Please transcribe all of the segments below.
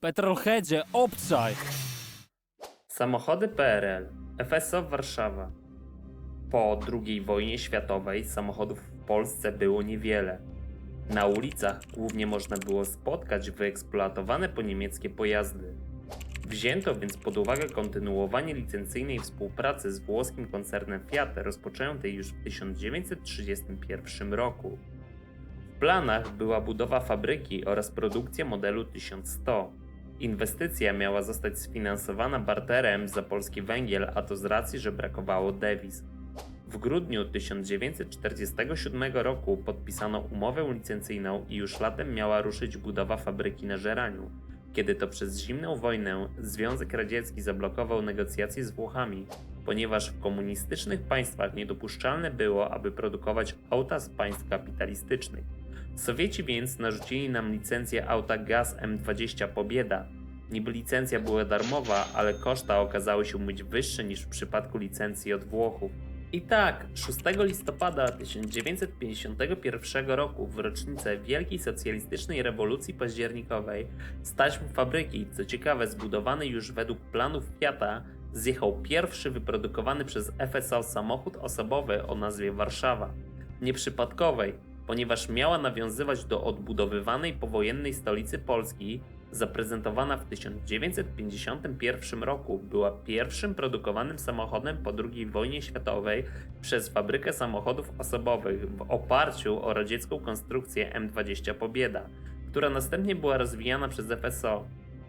Petrolheadzie, obczaj! Samochody PRL. FSO Warszawa. Po II wojnie światowej samochodów w Polsce było niewiele. Na ulicach głównie można było spotkać wyeksploatowane po niemieckie pojazdy. Wzięto więc pod uwagę kontynuowanie licencyjnej współpracy z włoskim koncernem Fiat rozpoczętej już w 1931 roku. W planach była budowa fabryki oraz produkcja modelu 1100. Inwestycja miała zostać sfinansowana barterem za polski węgiel, a to z racji, że brakowało dewiz. W grudniu 1947 roku podpisano umowę licencyjną i już latem miała ruszyć budowa fabryki na Żeraniu. Kiedy to przez zimną wojnę Związek Radziecki zablokował negocjacje z Włochami, ponieważ w komunistycznych państwach niedopuszczalne było, aby produkować auta z państw kapitalistycznych. Sowieci więc narzucili nam licencję auta Gaz M20 Pobieda. Niby licencja była darmowa, ale koszta okazały się być wyższe niż w przypadku licencji od Włochów. I tak, 6 listopada 1951 roku, w rocznicę Wielkiej Socjalistycznej Rewolucji Październikowej, z taśm fabryki, co ciekawe zbudowany już według planów Fiata, zjechał pierwszy wyprodukowany przez FSO samochód osobowy o nazwie Warszawa. Nieprzypadkowej, ponieważ miała nawiązywać do odbudowywanej powojennej stolicy Polski, zaprezentowana w 1951 roku, była pierwszym produkowanym samochodem po II wojnie światowej przez fabrykę samochodów osobowych w oparciu o radziecką konstrukcję M20 Pobieda, która następnie była rozwijana przez FSO.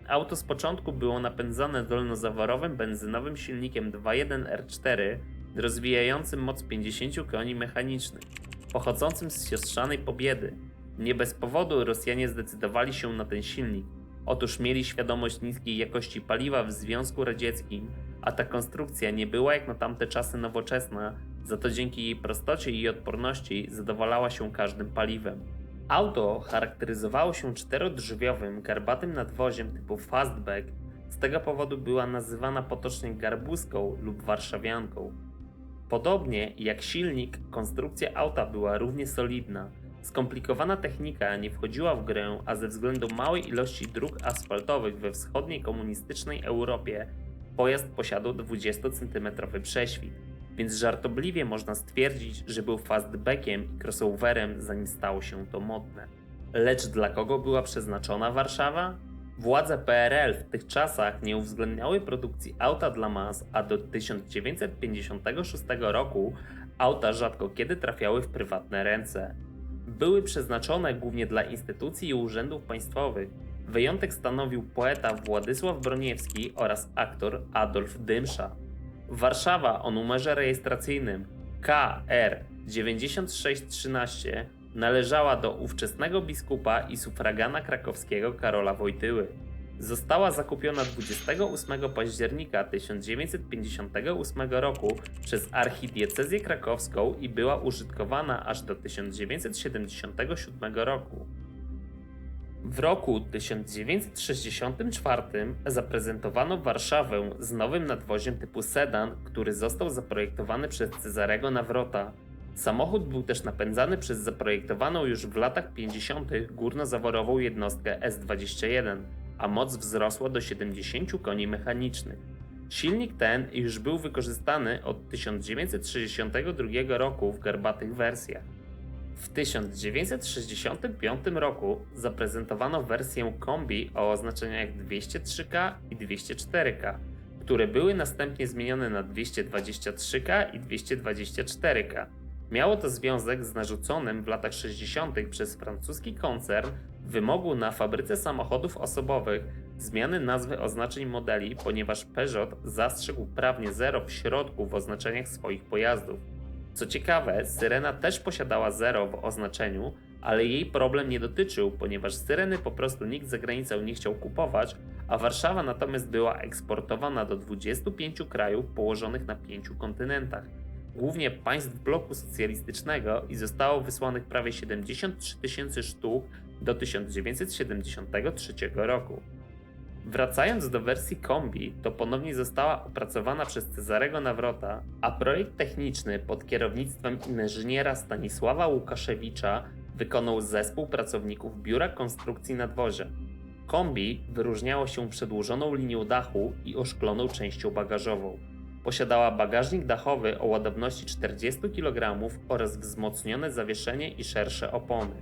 Auto z początku było napędzane dolnozaworowym benzynowym silnikiem 2.1 R4 rozwijającym moc 50 koni mechanicznych pochodzącym z siostrzanej Pobiedy. Nie bez powodu Rosjanie zdecydowali się na ten silnik. Otóż mieli świadomość niskiej jakości paliwa w Związku Radzieckim, a ta konstrukcja nie była jak na tamte czasy nowoczesna, za to dzięki jej prostocie i odporności zadowalała się każdym paliwem. Auto charakteryzowało się czterodrzwiowym, garbatym nadwoziem typu fastback, z tego powodu była nazywana potocznie garbuską lub warszawianką. Podobnie jak silnik, konstrukcja auta była równie solidna. Skomplikowana technika nie wchodziła w grę, a ze względu małej ilości dróg asfaltowych we wschodniej komunistycznej Europie pojazd posiadał 20 cm prześwit, więc żartobliwie można stwierdzić, że był fastbackiem i crossoverem zanim stało się to modne. Lecz dla kogo była przeznaczona Warszawa? Władze PRL w tych czasach nie uwzględniały produkcji auta dla mas, a do 1956 roku auta rzadko kiedy trafiały w prywatne ręce. Były przeznaczone głównie dla instytucji i urzędów państwowych. Wyjątek stanowił poeta Władysław Broniewski oraz aktor Adolf Dymsza. Warszawa o numerze rejestracyjnym KR 9613 należała do ówczesnego biskupa i sufragana krakowskiego Karola Wojtyły. Została zakupiona 28 października 1958 roku przez archidiecezję krakowską i była użytkowana aż do 1977 roku. W roku 1964 zaprezentowano Warszawę z nowym nadwoziem typu sedan, który został zaprojektowany przez Cezarego Nawrota. Samochód był też napędzany przez zaprojektowaną już w latach 50. górnozaworową jednostkę S21, a moc wzrosła do 70 koni mechanicznych. Silnik ten już był wykorzystany od 1962 roku w garbatych wersjach. W 1965 roku zaprezentowano wersję kombi o oznaczeniach 203K i 204K, które były następnie zmienione na 223K i 224K. Miało to związek z narzuconym w latach 60. przez francuski koncern wymogu na fabryce samochodów osobowych zmiany nazwy oznaczeń modeli, ponieważ Peugeot zastrzegł prawnie zero w środku w oznaczeniach swoich pojazdów. Co ciekawe, Syrena też posiadała zero w oznaczeniu, ale jej problem nie dotyczył, ponieważ Syreny po prostu nikt za granicą nie chciał kupować, a Warszawa natomiast była eksportowana do 25 krajów położonych na pięciu kontynentach głównie państw bloku socjalistycznego i zostało wysłanych prawie 73 tysięcy sztuk do 1973 roku. Wracając do wersji kombi, to ponownie została opracowana przez Cezarego Nawrota, a projekt techniczny pod kierownictwem inżyniera Stanisława Łukaszewicza wykonał zespół pracowników Biura Konstrukcji Nadwozia. Kombi wyróżniało się przedłużoną linią dachu i oszkloną częścią bagażową. Posiadała bagażnik dachowy o ładowności 40 kg oraz wzmocnione zawieszenie i szersze opony.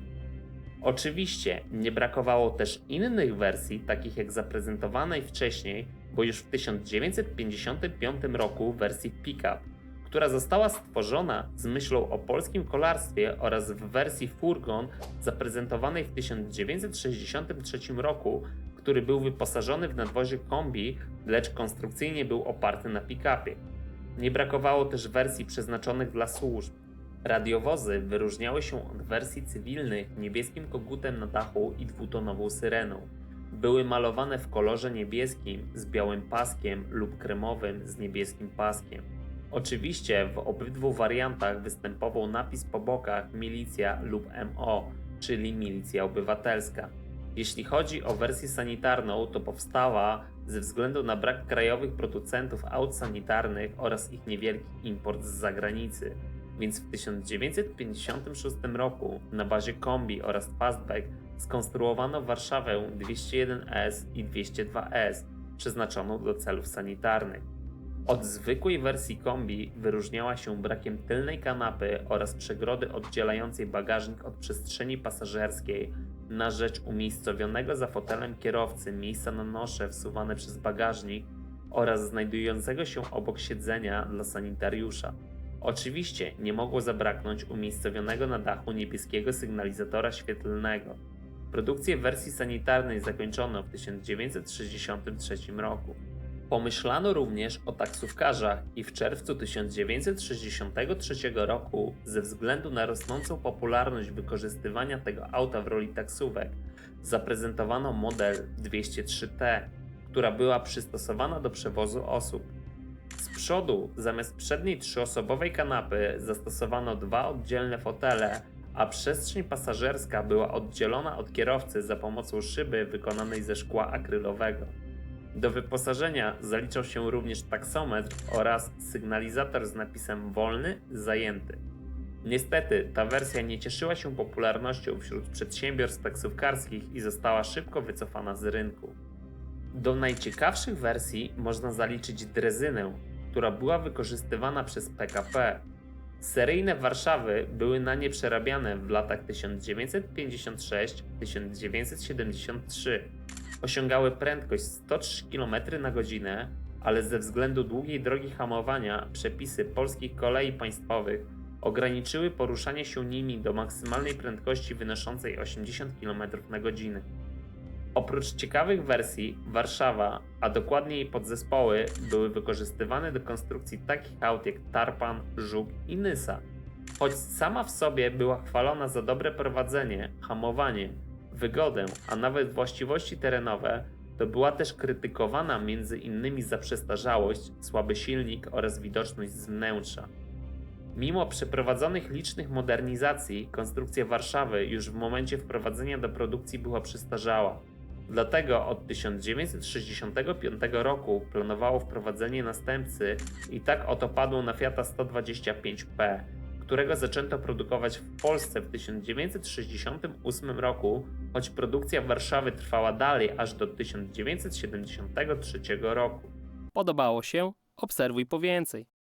Oczywiście nie brakowało też innych wersji, takich jak zaprezentowanej wcześniej, bo już w 1955 roku wersji Pickup, która została stworzona z myślą o polskim kolarstwie oraz w wersji Furgon zaprezentowanej w 1963 roku, który był wyposażony w nadwozie kombi, lecz konstrukcyjnie był oparty na pick-upie. Nie brakowało też wersji przeznaczonych dla służb. Radiowozy wyróżniały się od wersji cywilnych niebieskim kogutem na dachu i dwutonową syreną. Były malowane w kolorze niebieskim z białym paskiem lub kremowym z niebieskim paskiem. Oczywiście w obydwu wariantach występował napis po bokach milicja lub MO, czyli milicja obywatelska. Jeśli chodzi o wersję sanitarną, to powstała ze względu na brak krajowych producentów aut sanitarnych oraz ich niewielki import z zagranicy. Więc w 1956 roku na bazie kombi oraz fastback skonstruowano Warszawę 201S i 202S przeznaczoną do celów sanitarnych. Od zwykłej wersji kombi wyróżniała się brakiem tylnej kanapy oraz przegrody oddzielającej bagażnik od przestrzeni pasażerskiej na rzecz umiejscowionego za fotelem kierowcy miejsca na nosze wsuwane przez bagażnik oraz znajdującego się obok siedzenia dla sanitariusza. Oczywiście nie mogło zabraknąć umiejscowionego na dachu niebieskiego sygnalizatora świetlnego. Produkcję wersji sanitarnej zakończono w 1963 roku. Pomyślano również o taksówkarzach i w czerwcu 1963 roku, ze względu na rosnącą popularność wykorzystywania tego auta w roli taksówek, zaprezentowano model 203T, która była przystosowana do przewozu osób. Z przodu, zamiast przedniej trzyosobowej kanapy, zastosowano dwa oddzielne fotele, a przestrzeń pasażerska była oddzielona od kierowcy za pomocą szyby wykonanej ze szkła akrylowego. Do wyposażenia zaliczał się również taksometr oraz sygnalizator z napisem wolny, zajęty. Niestety, ta wersja nie cieszyła się popularnością wśród przedsiębiorstw taksówkarskich i została szybko wycofana z rynku. Do najciekawszych wersji można zaliczyć drezynę, która była wykorzystywana przez PKP. Seryjne Warszawy były na nie przerabiane w latach 1956-1973. Osiągały prędkość 103 km na godzinę, ale ze względu długiej drogi hamowania przepisy polskich kolei państwowych ograniczyły poruszanie się nimi do maksymalnej prędkości wynoszącej 80 km na godzinę. Oprócz ciekawych wersji, Warszawa, a dokładnie jej podzespoły, były wykorzystywane do konstrukcji takich aut jak Tarpan, Żuk i Nysa. Choć sama w sobie była chwalona za dobre prowadzenie, hamowanie, wygodę, a nawet właściwości terenowe, to była też krytykowana między innymi za przestarzałość, słaby silnik oraz widoczność z wnętrza. Mimo przeprowadzonych licznych modernizacji, konstrukcja Warszawy już w momencie wprowadzenia do produkcji była przestarzała. Dlatego od 1965 roku planowało wprowadzenie następcy i tak oto padło na Fiata 125P, którego zaczęto produkować w Polsce w 1968 roku, choć produkcja Warszawy trwała dalej aż do 1973 roku. Podobało się? Obserwuj po więcej.